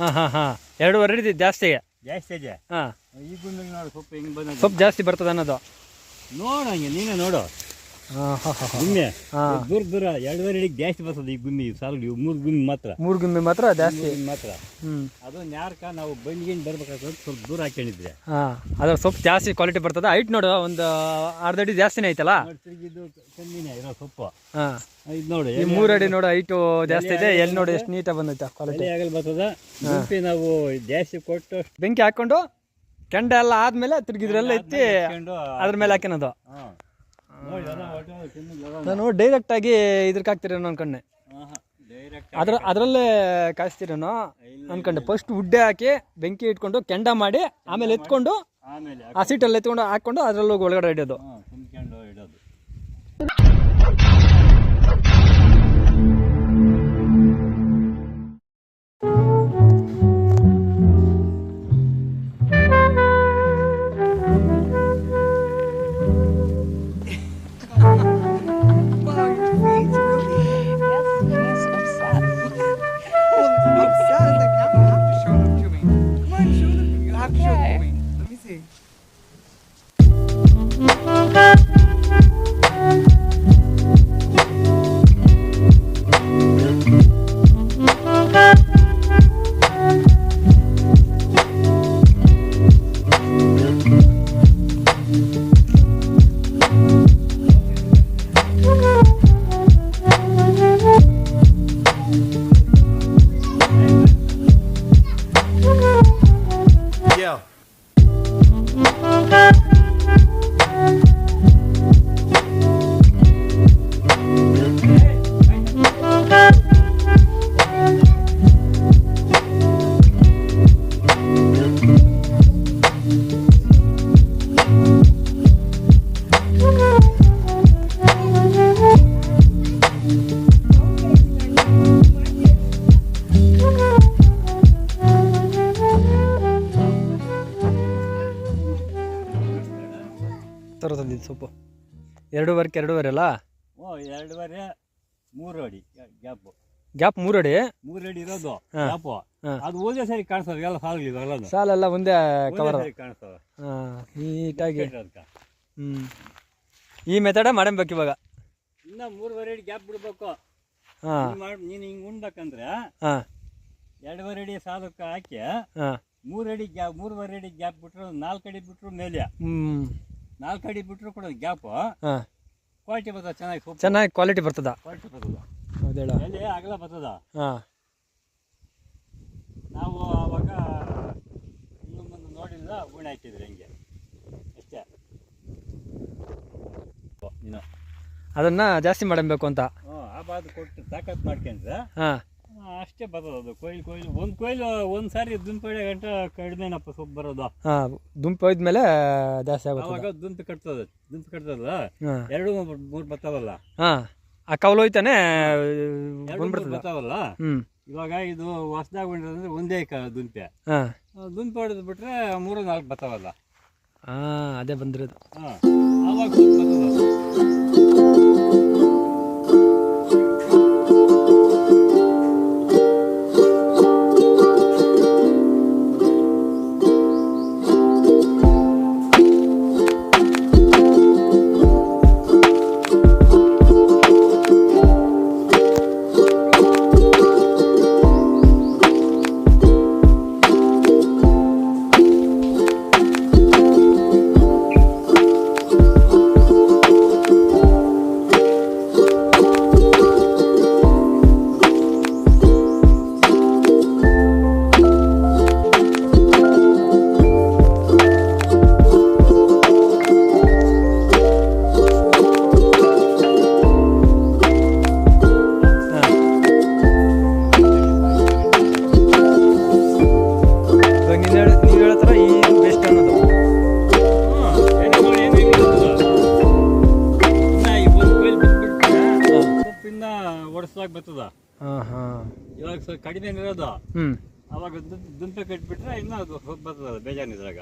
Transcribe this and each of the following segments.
ಹಾಂ ಹಾಂ ಹಾಂ. ಎರಡೂವರೆ ಅಡಿ ಜಾಸ್ತಿ ಜಾಸ್ತಿ ಇದೆ ಹಾಂ. ಈ ನೋಡು ಸೊಪ್ಪು ಹೆಂಗೆ ಬಂದ ಸೊಪ್ಪು ಜಾಸ್ತಿ ಬರ್ತದೆ ಅನ್ನೋದು. ನೋಡು ಹಂಗೆ ನೀನೇ ನೋಡು. ಗುಮ್ಮಿ. ದೂರ ದೂರ ಎರಡುವರೆ ಅಡಿಗೆ ಜಾಸ್ತಿ ಬರ್ತದೆ ಈ ಗುಮ್ಮಿ. ಸಾಲು ಮೂರು ಗುಮ್ಮಿ ಮಾತ್ರ. ಮೂರು ಗುಮ್ಮಿ ಮಾತ್ರ ಜಾಸ್ತಿ. ಮಾತ್ರ. ಹ್ಞೂ ಅದು ನ್ಯಾರ್ಕ ನಾವು ಬಂದ್ಗಿಂಡ್ ಬರ್ಬೇಕಾದ್ರೆ ಸ್ವಲ್ಪ ದೂರ ಹಾಕೊಂಡಿದ್ರೆ ಹಾಂ. ಅದ್ರ ಸೊಪ್ಪು ಜಾಸ್ತಿ ಕ್ವಾಲಿಟಿ ಬರ್ತದೆ. ಹೈಟ್ ನೋಡು ಒಂದು ಅರ್ಧ ಅಡಿ ಜಾಸ್ತಿನೇ ಐತಲ್ಲ? ತಿರ್ಗಿದ್ದು ಕಮ್ಮಿನೇ ಇರೋ ಸೊಪ್ಪು. ಹಾಂ. ಇದು ನೋಡಿ ಈ ಮೂರು ಅಡಿ ನೋಡು ಹೈಟು ಜಾಸ್ತಿ ಇದೆ ಎಲ್ಲಿ ನೋಡಿ ಎಷ್ಟು ನೀಟಾಗಿ ಬಂದೈತೆ ಕ್ವಾಲಿಟಿ ಎಲೆ ಆಗಲ್ ಬರ್ತದ? ಗುಂಪಿ ನಾವು ಜಾಸ್ತಿ ಕೊಟ್ಟು ಬೆಂಕಿ ಹಾಕೊಂಡು ಕೆಂಡ ಎಲ್ಲ ಆದ್ಮೇಲೆ ತಿರುಗಿದ್ರೆಲ್ಲ ಎತ್ತಿ ಅದ್ರ ಮೇಲೆ ಹಾಕಿನದು. ನಾನು ಡೈರೆಕ್ಟ್ ಆಗಿ ಇದ್ರಕ್ಕೆ ಹಾಕ್ತಿರೋ ಅನ್ಕೊಂಡೆ. ಅದ್ರ ಅದರಲ್ಲೇ ಕಾಯಿಸ್ತಿರೋ ಅನ್ಕೊಂಡೆ. ಫಸ್ಟ್ ಉಡ್ಡೆ ಹಾಕಿ ಬೆಂಕಿ ಇಟ್ಕೊಂಡು ಕೆಂಡ ಮಾಡಿ ಆಮೇಲೆ ಎತ್ಕೊಂಡು ಆ ಸೀಟಲ್ಲಿ ಎತ್ಕೊಂಡು ಹಾಕೊಂಡು ಅದ್ರಲ್ಲಿ ಒಳಗಡೆ ಇಡೋದು. Thank you. ಎರಡೂವರೆಗೆ ಎರಡೂವರೆ ಅಲ್ಲ ಓ ಎರಡುವರೆ ಮೂರು ಅಡಿ ಗ್ಯಾಪು. ಗ್ಯಾಪ್ ಮೂರು ಅಡಿ? ಮೂರು ಅಡಿ ಇರೋದು ಹಾ. ಗ್ಯಾಪು. ಹಾ. ಅದು ಒಂದೇ ಸರಿ ಕಾಣಿಸ್ತದೆ ಎಲ್ಲ ಸಾಲು ಇವೆಲ್ಲ ಸಾಲೆಲ್ಲ ಒಂದೇ ಕವರ್ ಸರಿ ಕಾಣಿಸ್ತದೆ ಹಾಂ ನೀಟಾಗಿ. ಅಂತ. ಹ್ಞೂ ಈ ಮೆಥಡೇ ಮಾಡಬೇಕು ಇವಾಗ? ಇನ್ನ ಮೂರುವರೆ ಅಡಿ ಗ್ಯಾಪ್ ಬಿಡ್ಬೇಕು. ಹಾಂ. ನೀನ್ ಮಾಡ್- ನೀನು ಹಿಂಗೆ ಉಣ್ಬೇಕಂದ್ರೆ ಹಾಂ. ಎರಡುವರೆ ಅಡಿ ಸಾಲಕ್ಕೆ ಹಾಕಿ ಹಾಂ. ಮೂರು ಅಡಿ ಗ್ಯಾಪ್ ಮೂರುವರೆ ಅಡಿ ಗ್ಯಾಪ್ ಬಿಟ್ರು ನಾಲ್ಕು ಅಡಿ ಬಿಟ್ರು ಮೇಲೆ. ಹ್ಞೂ ನಾಲ್ಕು ಅಡಿ ಬಿಟ್ರು ಕೂಡ ಗ್ಯಾಪ್. ಹಾಂ. ಕ್ವಾಲಿಟಿ ಬರ್ತದೆ ಚೆನ್ನಾಗಿ ಚೆನ್ನಾಗಿ ಕ್ವಾಲಿಟಿ ಬರ್ತದ. ಕ್ವಾಲಿಟಿ ಬರ್ತದ. ಹೌದೇಳ. ಎಲೆ ಅಗಲ ಬರ್ತದ? ಹಾಂ. ನಾವು ಆವಾಗ ಇನ್ನು ಮುಂದೆ ನೋಡಿಲ್ಲ ಗುಣ ಹಾಕಿದ್ರಿ ಹಿಂಗೆ. ಅಷ್ಟೇ. ಅದನ್ನ ಅದನ್ನು ಜಾಸ್ತಿ ಮಾಡಬೇಕು ಅಂತ. ಹ್ಞೂ ಆ ಬಾದು ಕೊಟ್ಟು ತಾಕತ್ ಮಾಡ್ಕೊಂಡ್ರೆ ಹಾಂ. ಅಷ್ಟೇ ಬರೋದು. ಕೊಯ್ಲು ಕೊಯ್ಲು ಒಂದು ಕೊಯ್ಲು ಒಂದು ಸಾರಿ ದುಂಪಡೆ ಗಂಟ ಕಡಿಮೆನಪ್ಪ ಸೊಪ್ಪು ಬರೋದು. ಹಾಂ ದುಂಪು ಹೋದ್ಮೇಲೆ ಜಾಸ್ತಿ ಆಗುತ್ತೆ ಅವಾಗ ದುಂಪು ಕಟ್ತದೆ. ದುಂಪು ಕಟ್ತದಲ್ಲ? ಎರಡು ಮೂರು ಬರ್ತಾವಲ್ಲ? ಹಾಂ ಆ ಕವಲು ಹೋಯ್ತಾನೆ ಬರ್ತಾವಲ್ಲ? ಇವಾಗ ಇದು ಹೊಸದಾಗಿ ಹೊಂಡಿದ್ರೆ ಒಂದೇ ಕ ದುಂಪೆ. ಹಾಂ. ಆ, ಹೊಡೆದು ಬಿಟ್ರೆ ಮೂರು ನಾಲ್ಕು ಬರ್ತಾವಲ್ಲ? ಹಾಂ ಅದೇ ಬಂದಿರೋದು. ಹಾಂ ಆವಾಗ ಕಡಿಮೆ ಇರೋದು. ಹ್ಞೂ ಅವಾಗ ದುಂಪೆ ಕಟ್ಬಿಟ್ರೆ ಇನ್ನೂ ಅದು ಬರ್ತದೆ ಬೇಜಾನ್ ಇದ್ರಾಗ.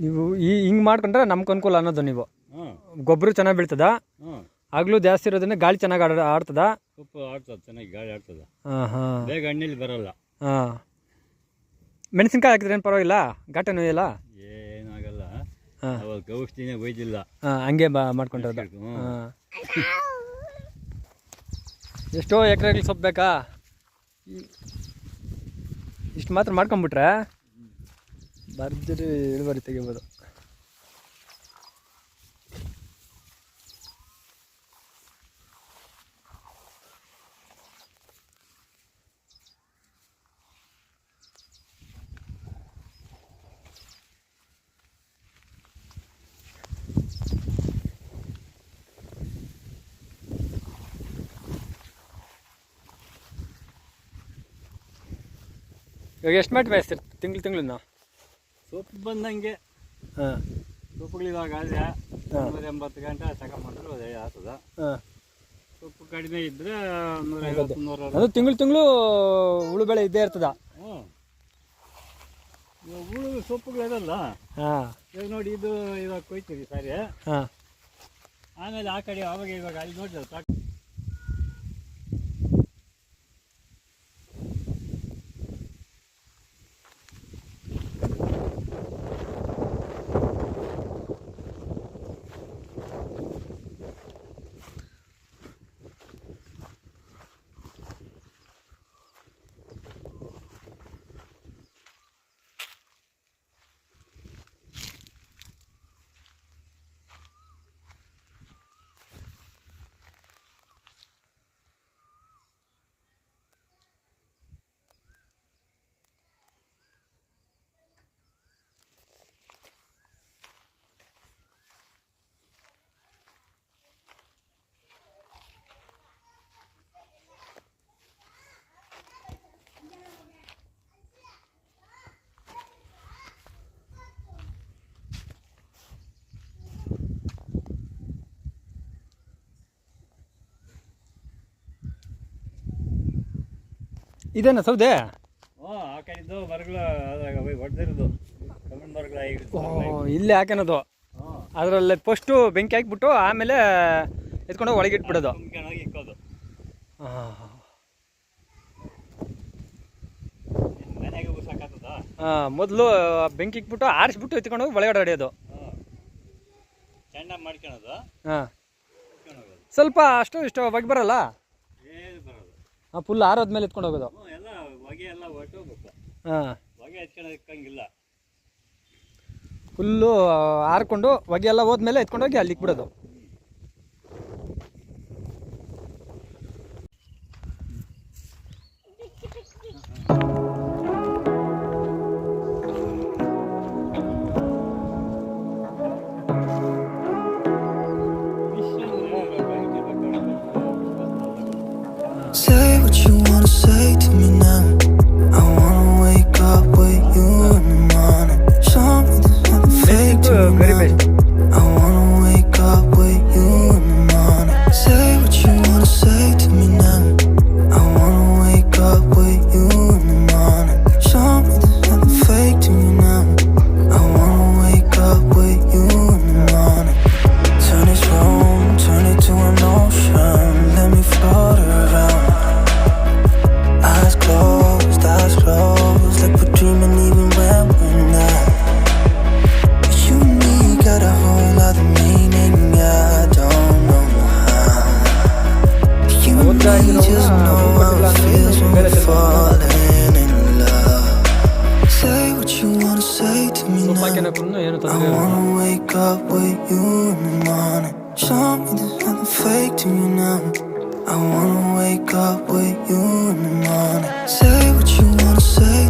ನೀವು ಈ ಹಿಂಗೆ ಮಾಡ್ಕೊಂಡ್ರೆ ನಮ್ಗೆ ಅನುಕೂಲ ಅನ್ನೋದು ನೀವು. ಹ್ಞೂ ಗೊಬ್ಬರ ಚೆನ್ನಾಗಿ ಬೀಳ್ತದ. ಹ್ಞೂ ಆಗ್ಲೂ ಜಾಸ್ತಿ ಇರೋದನ್ನ ಗಾಳಿ ಚೆನ್ನಾಗಿ ಆಡ ಆಡ್ತದ. ಸೊಪ್ಪು ಆಡ್ತದೆ ಚೆನ್ನಾಗಿ ಗಾಳಿ ಆಡ್ತದೆ. ಹಾಂ ಹಾಂ. ಬೇಗ ಹಣ್ಣಲ್ಲಿ ಬರಲ್ಲ. ಹಾಂ. ಮೆಣಸಿನ್ಕಾಯಿ ಹಾಕಿದ್ರೆ ಏನು ಪರವಾಗಿಲ್ಲ? ಘಾಟನೂ ಇಲ್ಲ ಏನಾಗಲ್ಲ ಹಾಂ. ಅವಾಗ ಔಷಧಿನೇ ಒಯ್ದಿಲ್ಲ. ಹಾಂ ಹಂಗೆ ಬಾ. ಹಾಂ. ಎಷ್ಟೋ ಎಕರೆಗಳು ಸೊಪ್ಪು ಬೇಕಾ? ಇಷ್ಟು ಮಾತ್ರ ಮಾಡ್ಕೊಂಬಿಟ್ರೆ ಬರ್ದಿರಿ ಇಳುವರಿ ತೆಗಿಬೋದು. ಇವಾಗ ಎಷ್ಟು ಮಾಡಿ ಮೇಯಿಸ್ತೀರಿ ತಿಂಗಳು ತಿಂಗಳು ಸೊಪ್ಪು ಬಂದಂಗೆ ಹಾಂ. ಸೊಪ್ಪುಗಳಿವಾಗ ಆದ್ರೆ ನೂರ ಎಂಬತ್ತು ಗಂಟೆ ತಗೊಂಬಂದ್ರೆ ಅದೇ ಆಗ್ತದ. ಹಾಂ. ಸೊಪ್ಪು ಕಡಿಮೆ ಇದ್ರೆ ನೂರ ಐವತ್ತು ನೂರ ಅದು ತಿಂಗಳು ತಿಂಗಳು ಹುಳು ಬೆಳೆ ಇದ್ದೇ ಇರ್ತದ. ಹ್ಞೂ ಉಳು ಸೊಪ್ಪುಗಳಿರಲ್ಲ ಹಾಂ. ಇವಾಗ ನೋಡಿ ಇದು ಇವಾಗ ಕೊಯ್ತೀವಿ ಸರಿ. ಹಾಂ. ಆಮೇಲೆ ಆ ಕಡೆ ಅವಾಗ ಇವಾಗ ಅಲ್ಲಿ ನೋಡಿದ್ರೆ ಮರಗಳು ಓ ಇಲ್ಲೇ ಹಾಕೋದು ಅದರಲ್ಲಿ ಫಸ್ಟು ಬೆಂಕಿ ಹಾಕ್ಬಿಟ್ಟು ಆಮೇಲೆ ಎತ್ಕೊಂಡು ಹೋಗಿ ಒಳಗಿಟ್ಬಿಡೋದು. ಹಾಂ ಇಕ್ಕೋದು ಮನೆಗೆ ಉಸಾಕತ್ತದ ಮೊದಲು ಬೆಂಕಿ ಇಕ್ಬಿಟ್ಟು ಆರಿಸ್ಬಿಟ್ಟು ಎತ್ಕೊಂಡು ಹೋಗಿ ಒಳಗಡೆ ಹೊಡೆಯೋದು. ಹಾಂ. ಸ್ವಲ್ಪ ಅಷ್ಟು ಇಷ್ಟು ಬಗ್ಗೆ ಬರಲ್ಲ? ಫುಲ್ ಆರೋದ್ಮೇಲೆ ಎತ್ಕೊಂಡು ಹೋಗೋದು. ಎಲ್ಲ ಹೊಗೆ ಎಲ್ಲ ಹೊರಟೋಗ್ಬೇಕು ಹಾಂ. ಹೊಗೆ ಹಚ್ಕೊಂಡು ಇಕ್ಕಂಗಿಲ್ಲ. ಫುಲ್ಲು ಆರ್ಕೊಂಡು ಹೊಗೆ ಎಲ್ಲ ಹೋದ್ಮೇಲೆ ಎತ್ಕೊಂಡು ಹೋಗಿ ಅಲ್ಲಿ ಇಕ್ಬಿಡೋದು I wanna wake up with you in the morning. Say what you wanna say